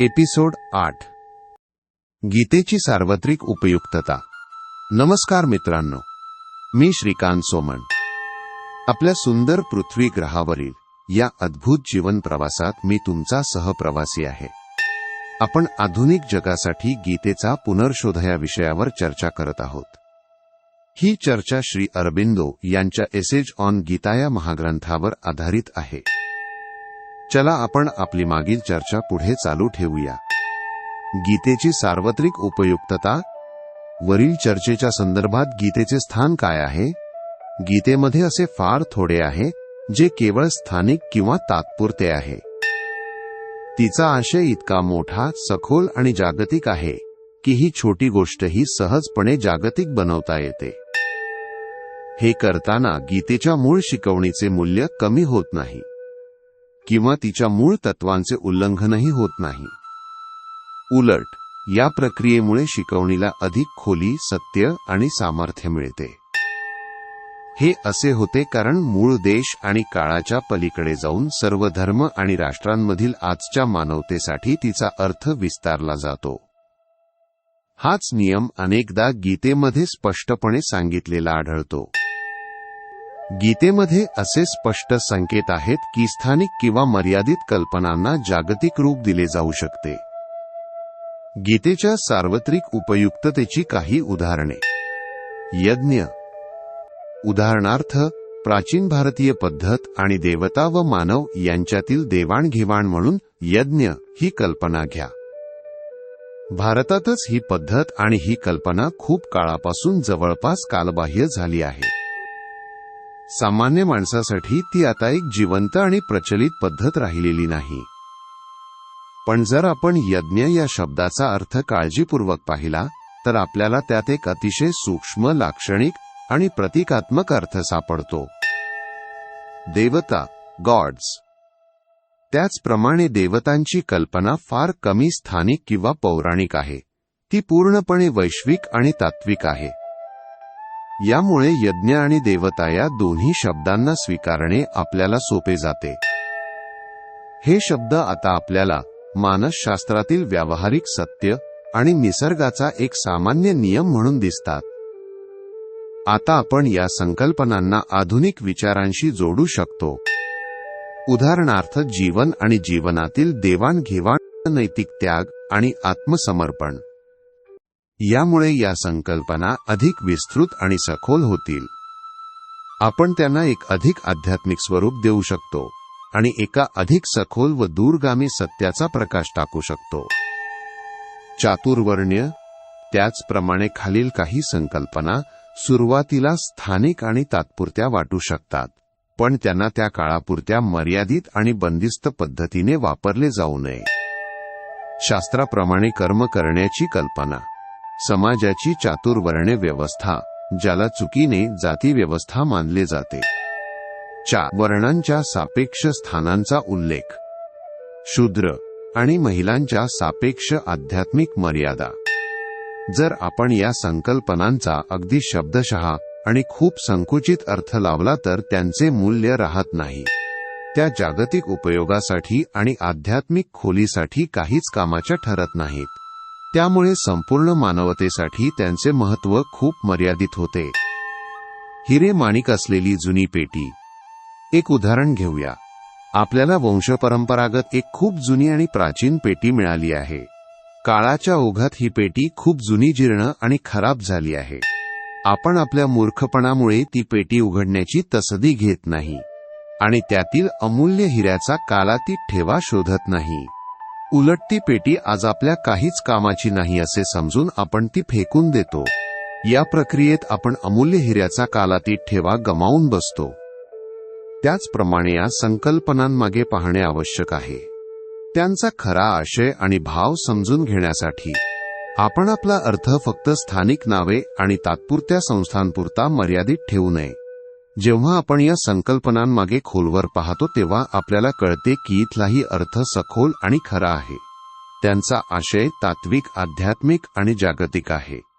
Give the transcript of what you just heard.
Episode आठ. गीतेची सार्वत्रिक उपयुक्तता. नमस्कार मित्रांनो. मी श्रीकांत सोमण. आपल्या सुंदर पृथ्वी ग्रहावरील या अद्भुत जीवन प्रवासात मी तुमचा सहप्रवासी आहे. आपण आधुनिक जगासाठी गीतेचा पुनर्शोध या विषयावर चर्चा करत आहोत. ही चर्चा श्री अरबिंदो यांच्या एसेज ऑन गीता या महाग्रंथावर आधारित आहे. चला आपण आपली मागील चर्चा पुढे चालू ठेवूया. गीतेची सार्वत्रिक उपयुक्तता? वरील चर्चेच्या संदर्भात गीतेचे स्थान काय आहे? गीतेमध्ये असे फार थोडे आहे जे केवळ स्थानिक किंवा तात्पुरते आहे. तिचा आशय इतका मोठा सखोल आणि जागतिक आहे की ही छोटी गोष्टही सहजपणे जागतिक बनवता येते. हे करताना गीतेच्या मूळ शिकवणीचे मूल्य कमी होत नाही. किंवा तिच्या मूळ तत्वांचे उल्लंघनही होत नाही. उलट या प्रक्रियेमुळे शिकवणीला अधिक खोली सत्य आणि सामर्थ्य मिळते. हे असे होते कारण मूळ देश आणि काळाच्या पलीकडे जाऊन सर्व धर्म आणि राष्ट्रांमधील आजच्या मानवतेसाठी तिचा अर्थ विस्तारला जातो. हाच नियम अनेकदा गीतेमध्ये स्पष्टपणे सांगितलेला आढळतो. गीतेमध्ये असे स्पष्ट संकेत आहेत की स्थानिक किंवा मर्यादित कल्पनांना जागतिक रूप दिले जाऊ शकते. गीतेच्या सार्वत्रिक उपयुक्ततेची काही उदाहरणे. यज्ञ. उदाहरणार्थ प्राचीन भारतीय पद्धत आणि देवता व मानव यांच्यातील देवाणघेवाण म्हणून यज्ञ ही कल्पना घ्या. भारतातच ही पद्धत आणि ही कल्पना खूप काळापासून जवळपास कालबाह्य झाली आहे. सामान्य माणसासाठी ती आता एक जिवंत आणि प्रचलित पद्धत राहिलेली नाही. पण जर आपण यज्ञ या शब्दाचा अर्थ काळजीपूर्वक पाहिला तर आपल्याला त्यात एक अतिशय सूक्ष्म लाक्षणिक आणि प्रतिकात्मक अर्थ सापडतो. देवता गॉड्स त्याचप्रमाणे देवतांची कल्पना फार कमी स्थानिक किंवा पौराणिक आहे. ती पूर्णपणे वैश्विक आणि तात्विक आहे. यामुळे यज्ञ आणि देवता या दोन्ही शब्दांना स्वीकारणे आपल्याला सोपे जाते. हे शब्द आता आपल्याला मानसशास्त्रातील व्यावहारिक सत्य आणि निसर्गाचा एक सामान्य नियम म्हणून दिसतात. आता आपण या संकल्पनांना आधुनिक विचारांशी जोडू शकतो. उदाहरणार्थ जीवन आणि जीवनातील देवाणघेवाण नैतिक त्याग आणि आत्मसमर्पण. यामुळे या संकल्पना अधिक विस्तृत आणि सखोल होतील. आपण त्यांना एक अधिक आध्यात्मिक स्वरूप देऊ शकतो आणि एका अधिक सखोल व दूरगामी सत्याचा प्रकाश टाकू शकतो. चातुर्वर्ण्य त्याचप्रमाणे खालील काही संकल्पना सुरुवातीला स्थानिक आणि तात्पुरत्या वाटू शकतात पण त्यांना त्या काळापुरत्या मर्यादित आणि बंदिस्त पद्धतीने वापरले जाऊ नये. शास्त्राप्रमाणे कर्म करण्याची कल्पना. समाजाची चातुर्वर्णे व्यवस्था ज्याला चुकीने जाती व्यवस्था मानले जाते. चा वर्णांच्या सापेक्ष स्थानांचा उल्लेख. शूद्र आणि महिलांच्या सापेक्ष आध्यात्मिक मर्यादा. जर आपण या संकल्पनांचा अगदी शब्दशः आणि खूप संकुचित अर्थ लावला तर त्यांचे मूल्य राहत नाही. त्या जागतिक उपयोगासाठी आणि आध्यात्मिक खोलीसाठी काहीच कामाच्या ठरत नाहीत. त्यामुळे संपूर्ण मानवतेसाठी त्यांचे महत्त्व खूप मर्यादित होते. हिरे माणिक असलेली जुनी पेटी. एक उदाहरण घेऊया. आपल्याला वंशपरंपरागत एक खूप जुनी आणि प्राचीन पेटी मिळाली आहे. काळाच्या ओघात ही पेटी खूप जुनी जीर्ण आणि खराब झाली आहे. आपण आपल्या मूर्खपणामुळे ती पेटी उघडण्याची तसदी घेत नाही. आणि त्यातील अमूल्य हिऱ्याचा कालातीत ठेवा शोधत नाही. उलट ती पेटी आज आपल्या काहीच कामाची नाही असे समजून आपण ती फेकून देतो. या प्रक्रियेत आपण अमूल्य हिऱ्याचा कालातीत ठेवा गमावून बसतो. त्याचप्रमाणे या संकल्पनांमागे पाहणे आवश्यक आहे. त्यांचा खरा आशय आणि भाव समजून घेण्यासाठी आपण आपला अर्थ फक्त स्थानिक नावे आणि तात्पुरत्या संस्थांपुरता मर्यादित ठेवू नये. जेव्हा आपण या संकल्पनांमागे खोलवर पाहतो तेव्हा आपल्याला कळते की इथलाही अर्थ सखोल आणि खरा आहे. त्यांचा आशय तात्विक आध्यात्मिक आणि जागतिक आहे.